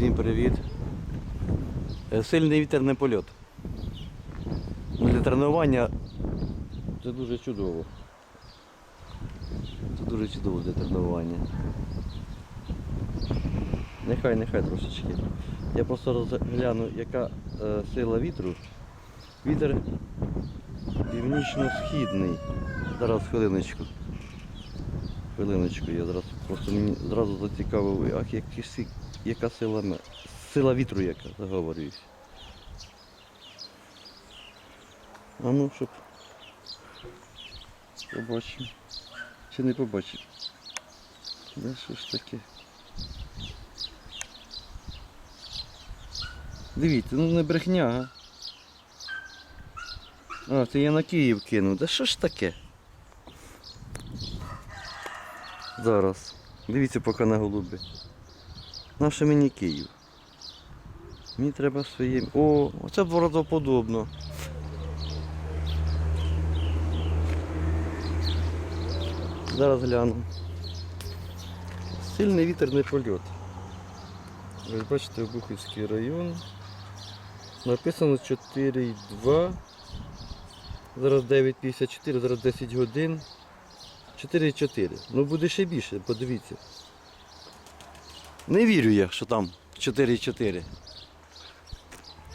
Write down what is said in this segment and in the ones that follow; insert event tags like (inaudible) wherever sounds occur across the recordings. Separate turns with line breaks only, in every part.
Всім привіт. Е, Сильний вітер не польот. Ну, Для тренування це дуже чудово. Це дуже чудово для тренування. Нехай, нехай трошечки. Я просто розгляну, яка е, сила вітру. Вітер північно-східний. Зараз хвилиночку. Хвилиночку, я зараз просто мені зразу зацікавив, ах, які, яка сила, сила вітру яка, заговорююсь. А ну, щоб побачимо. Чи не побачив? Да що ж таке? Дивіться, ну не брехня, а? А, це я на Київ кинув. Да що ж таке? Зараз. Дивіться поки на голуби. Наше мені Київ. Мені треба своїм. О, оце правдоподобно. Зараз гляну. Сильний вітерний польот. Ви бачите, Обухівський район. Написано 4,2. Зараз 9.54, зараз 10 годин. 4,4. Ну буде ще більше, подивіться. Не вірю я, що там 4,4.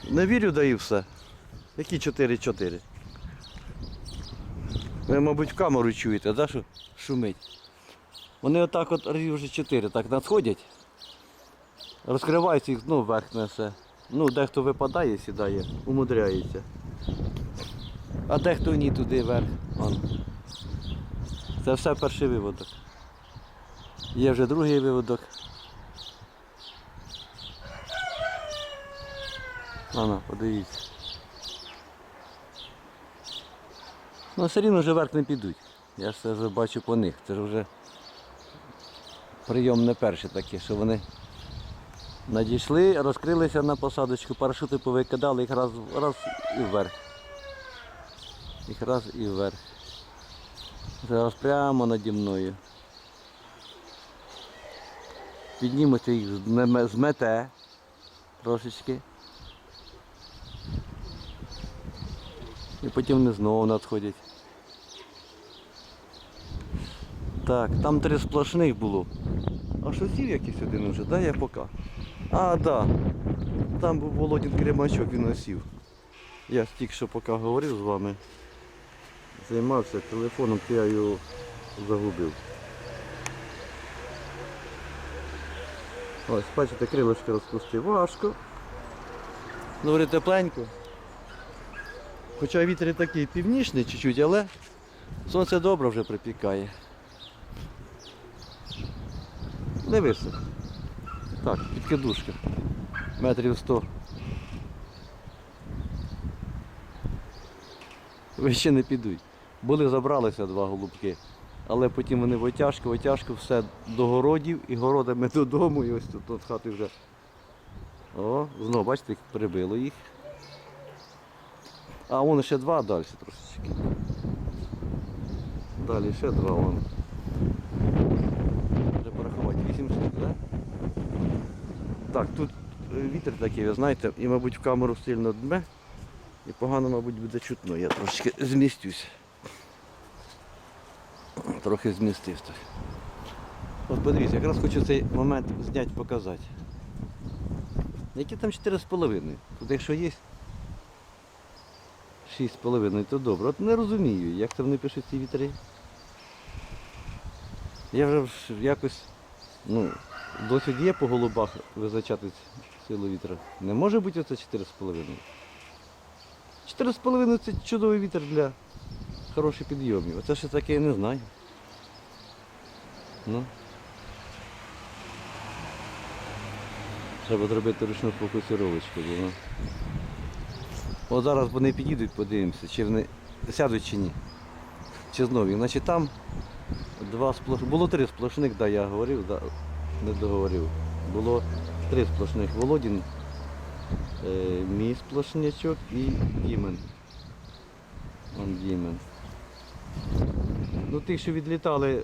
Не вірю, да і все. Які 4,4? Ви, мабуть, в камеру чуєте, да, що шумить? Вони отак от вже 4 так надходять. Розкриваються їх ну, вверх несе. Ну, дехто випадає, сідає, умудряється. А дехто ні туди вверх. Вон. Це все перший виводок. Є вже другий виводок. Ано, подивіться. Ну, все рівно вже вверх не підуть. Я це вже бачу по них. Це ж вже прийом не перший такий, що вони надійшли, розкрилися на посадочку, парашути повикидали, їх раз, раз і вверх. Їх раз і вверх. Зараз прямо наді мною. Піднімуться їх зме- змете трошечки. І потім вони знову надходять. Так, там три сплошних було. А що сів якийсь один уже, да, я поки. А, да. Там був Володін Кремачок, він осів. Я тільки що поки говорив з вами займався телефоном, то я його загубив. Ось, бачите, крилочки розпустив. Важко. Добре тепленько. Хоча вітер такий північний чуть-чуть, але сонце добре вже припікає. Дивися. Так, підкидушка. Метрів 100. Вище не підуть. Були забралися два голубки, але потім вони в отяжку, в отяжку, все до городів і городами (laughs) додому. І ось тут от хати вже. О, знову, бачите, прибило їх. А вон ще два далі трошечки. Далі ще два вон. Треба порахувати. Вісім штук, так? Так, тут е, вітер такий, ви знаєте, і, мабуть, в камеру сильно дме. І погано, мабуть, буде чутно. Я трошки змістюсь. Трохи змістився. От подивіться, якраз хочу цей момент зняти, показати. Які там 4,5? Тут якщо є 6,5, то добре. От не розумію, як це вони пишуть ці вітри. Я вже якось, ну, досвід є по голубах визначати силу вітра. Не може бути оце 4,5. 4,5 це чудовий вітер для хороших підйомів. Оце ще таке я не знаю. Ну. Треба зробити ручну фокусировочку. Ну. От зараз вони підійдуть, подивимося, чи вони сядуть чи ні. Чи знову. Значить там два сплош... Було три сплошних, да, я говорив, да, не договорив. Було три сплошних Володін, е, мій сплошнячок і Дімен. Он Дімен. Ну тих, що відлітали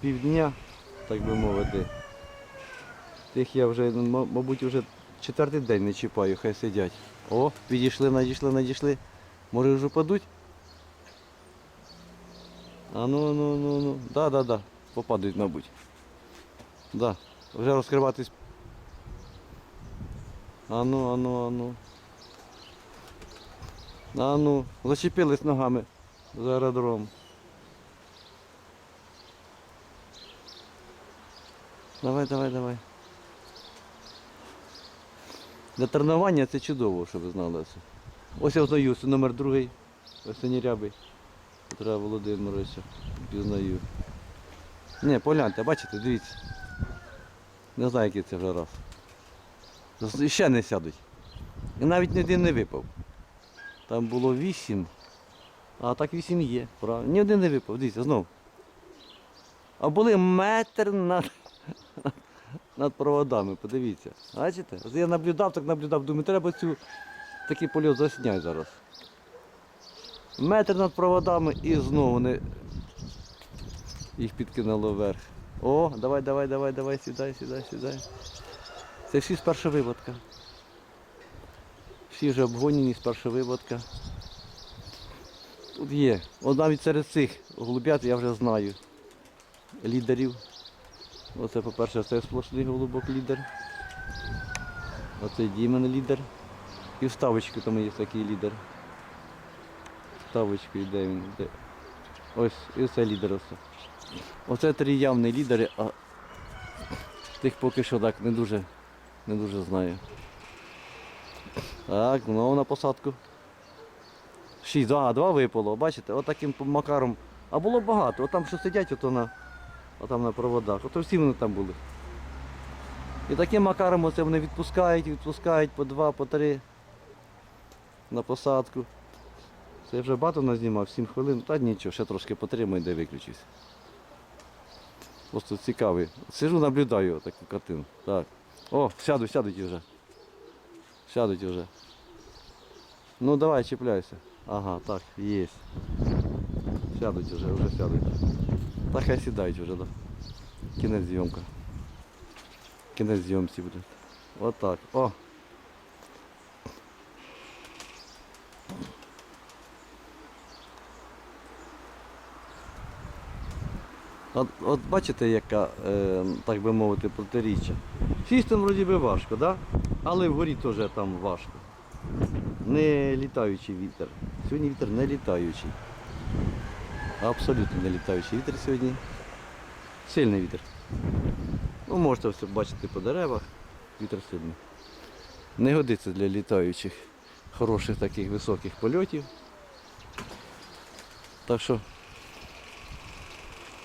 півдня, так би мовити, Тих я вже, мабуть, вже четвертий день не чіпаю, хай сидять. О, підійшли, надійшли, надійшли. Може вже падуть? А ну, ну, ну, ну. Да, да, да. Попадуть, мабуть. Да. Вже розкриватись. А ну, а ну, а ну. А ну, зачепились ногами за аеродром. Давай, давай, давай. Для тренування це чудово, щоб ви знали це. Ось я знаю, це номер другий, ось синірябий. Петра Володимировича. Пізнаю. Ні, погляньте, бачите, дивіться. Не знаю, який це вже раз. З- Ще не сядуть. І навіть ні один не випав. Там було вісім, а так вісім є. Правильно. Ні один не випав, дивіться, знов. А були метр над, над проводами, подивіться. Бачите? Я наблюдав, так наблюдав, думаю, треба цю такий польот засняти зараз. Метр над проводами і знову не їх підкинуло вверх. О, давай, давай, давай, давай, сідай, сідай, сідай. Це всі з першого виводка. Всі вже обгонені з першого виводка. Тут є. От навіть серед цих голубят я вже знаю лідерів. Оце, по-перше, це сплошний голубок лідер. Оце Дімен лідер. І вставочки там є такий лідер. Вставочку йде він. Де? Ось, і це лідер оце. Оце три явні лідери, а тих поки що так не дуже, не дуже знаю. Так, знову на посадку. Шість, а, два випало, бачите, отаким макаром. А було багато, отам що сидять, ото на, отам на проводах, ото всі вони там були. І таким макаром оце вони відпускають, відпускають по два, по три на посадку. Це я вже багато назнімав, 7 хвилин, та нічого, ще трошки потримаю, де виключусь. Просто цікавий. Сижу, наблюдаю таку картину. Так. О, сяду, сядуть вже. Сядуть вже. Ну давай, чіпляйся. Ага, так, є. Сядуть вже, вже сядуть. Так хай сідають вже, да. Кінець зйомка. Кінець зйомці буде. Отак. О. От, от бачите, яка, е, так би мовити, протиріччя. Там вроді би важко, да? але вгорі теж там важко. Не літаючий вітер. Сьогодні вітер не літаючий. Абсолютно не літаючий вітер сьогодні. Сильний вітер. Ну, можете все бачити по деревах. Вітер сильний. Не годиться для літаючих, хороших таких високих польотів. Так що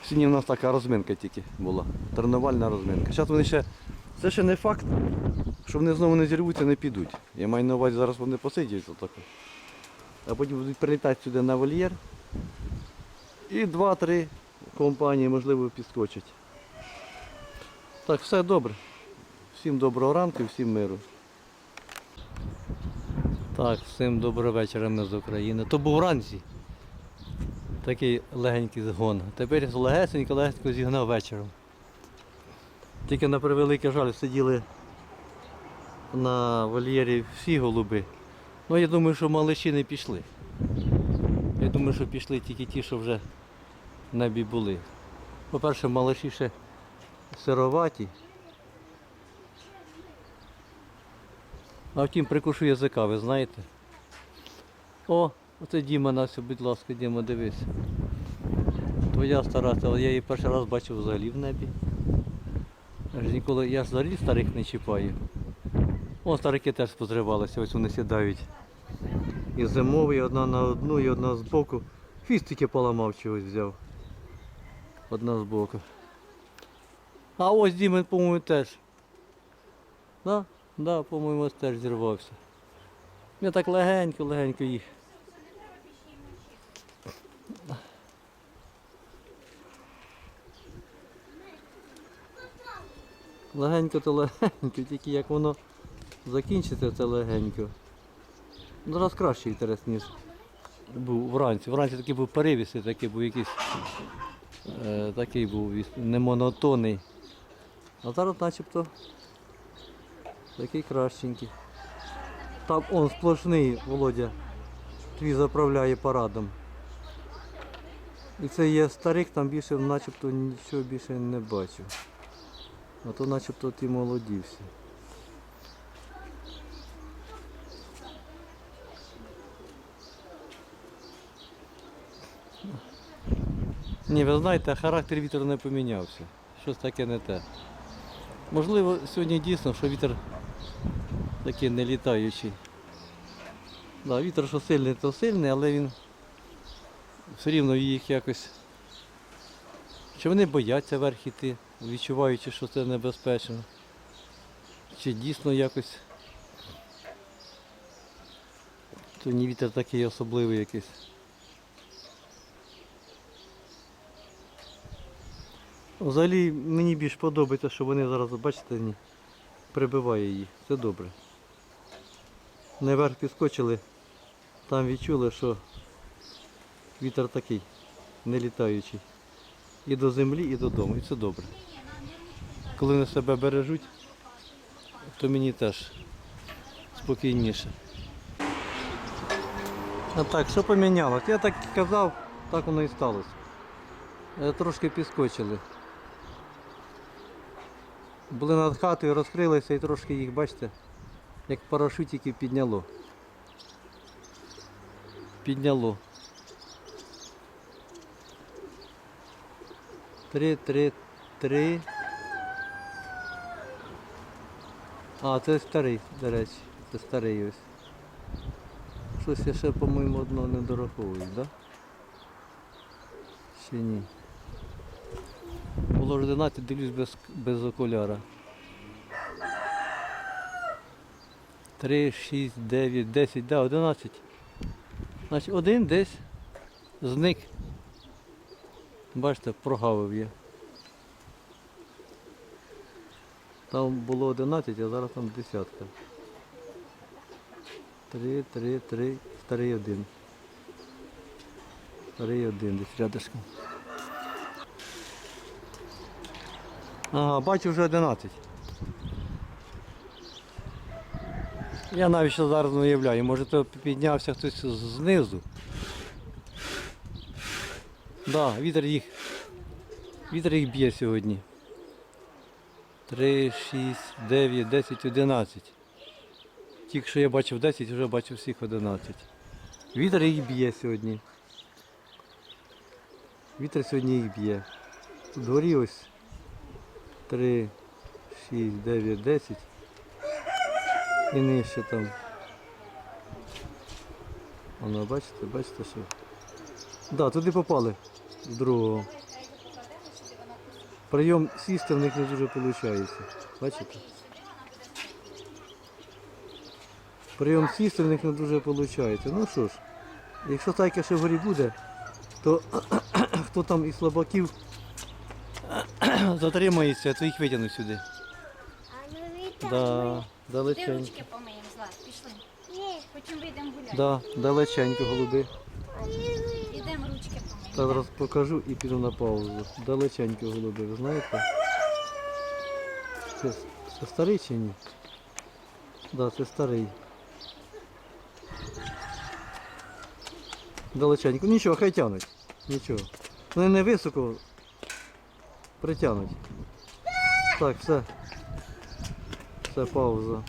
Сьогодні в нас така розминка тільки була. Тренувальна розминка. Зараз вони ще. Це ще не факт, що вони знову не зірвуться, не підуть. Я маю на увазі, зараз вони посидять отако. А потім будуть прилітати сюди на вольєр. І два-три компанії, можливо, підскочать. Так, все добре. Всім доброго ранку, всім миру. Так, всім доброго вечора ми з України. То був вранці такий легенький згон. Тепер легесенько, легенько зігнав вечором. Тільки на превеликий жаль сиділи на вольєрі всі голуби. Ну я думаю, що малиші не пішли. Я думаю, що пішли тільки ті, що вже небі були. По-перше, малиші ще сироваті. А втім, прикушу язика, ви знаєте. О, оце Діма Настя, будь ласка, Діма, дивись. Твоя стара, але я її перший раз бачив взагалі в небі. Я ж ніколи, я ж взагалі старих не чіпаю. О, старики теж позривалися, ось вони сідають. І зимовий, одна на одну, і одна збоку. Хвіст тільки поламав чогось взяв. Одна збоку. А ось Дімен, по-моєму, теж. Да? Да, по-моєму, теж зірвався. Я так легенько, легенько їх. Легенько то легенько, тільки як воно закінчиться, це легенько. Ну, Зараз кращий інтерес, ніж був вранці. Вранці такий був перевісий, такий був якийсь е, такий був віс- немонотонний. А зараз начебто Такий кращенький. Там он сплошний, Володя. Твій заправляє парадом. І це є старик, там більше начебто нічого більше не бачу. А то начебто ти молодівся. Ні, ви знаєте, характер вітру не помінявся. Щось таке не те. Можливо, сьогодні дійсно, що вітер такий не літаючий. Да, вітер що сильний, то сильний, але він все рівно їх якось. Чи вони бояться вверх іти, відчуваючи, що це небезпечно. Чи дійсно якось. Сьогодні вітер такий особливий якийсь. Взагалі мені більш подобається, що вони зараз, бачите, ні, прибиває її. Це добре. Наверх підскочили, там відчули, що вітер такий, не літаючий. І до землі, і додому. І це добре. Коли вони себе бережуть, то мені теж спокійніше. А так, що помінялось? Я так казав, так воно і сталося. Е, Трошки підскочили. Були над хатою, розкрилися і трошки їх, бачите, як парашутики підняло. Підняло. Три, три, три. А, це старий, до речі. Це старий ось. Щось я ще, по-моєму, одного не дораховую, так? Да? Ще ні. Було 11, дивлюсь без, без окуляра. 3, 6, 9, 10, да, 11. Значить, один десь зник. Бачите, прогавив я. Там було 11, а зараз там десятка. 3, 3, 3, старий один. Старий один, десь рядышком. Ага, бачу вже 11. Я навіть ще зараз не уявляю, може то піднявся хтось знизу. Да, вітер їх. Вітер їх б'є сьогодні. 3, 6, 9, 10, 11. Тільки що я бачив 10, вже бачив всіх 11. Вітер їх б'є сьогодні. Вітер сьогодні їх б'є. Тут горі ось 3, 6, 9, 10. І нижче там. Воно, бачите, бачите що? Да, туди попали з другого. Прийом сісти в них не дуже виходить. Бачите? Прийом сісти в них не дуже виходить. Ну що ж, якщо так ще вгорі буде, то (clears throat) хто там із слабаків (clears throat) затримається, то їх витягну сюди.
А ну вітаю.
Да,
Ти
далеченько.
ручки помиємо, Злат, пішли.
Ні,
Потім вийдемо гуляти.
Да, далеченько голуби.
Ідемо ручки
Та
помиємо.
зараз покажу і піду на паузу. Далеченько голуби, ви знаєте? Це, це старий чи ні? Да, це старий. Далеченько. Нічого, хай тянуть. Нічого. Вони не високо притягнуть. Так, все. Все, пауза.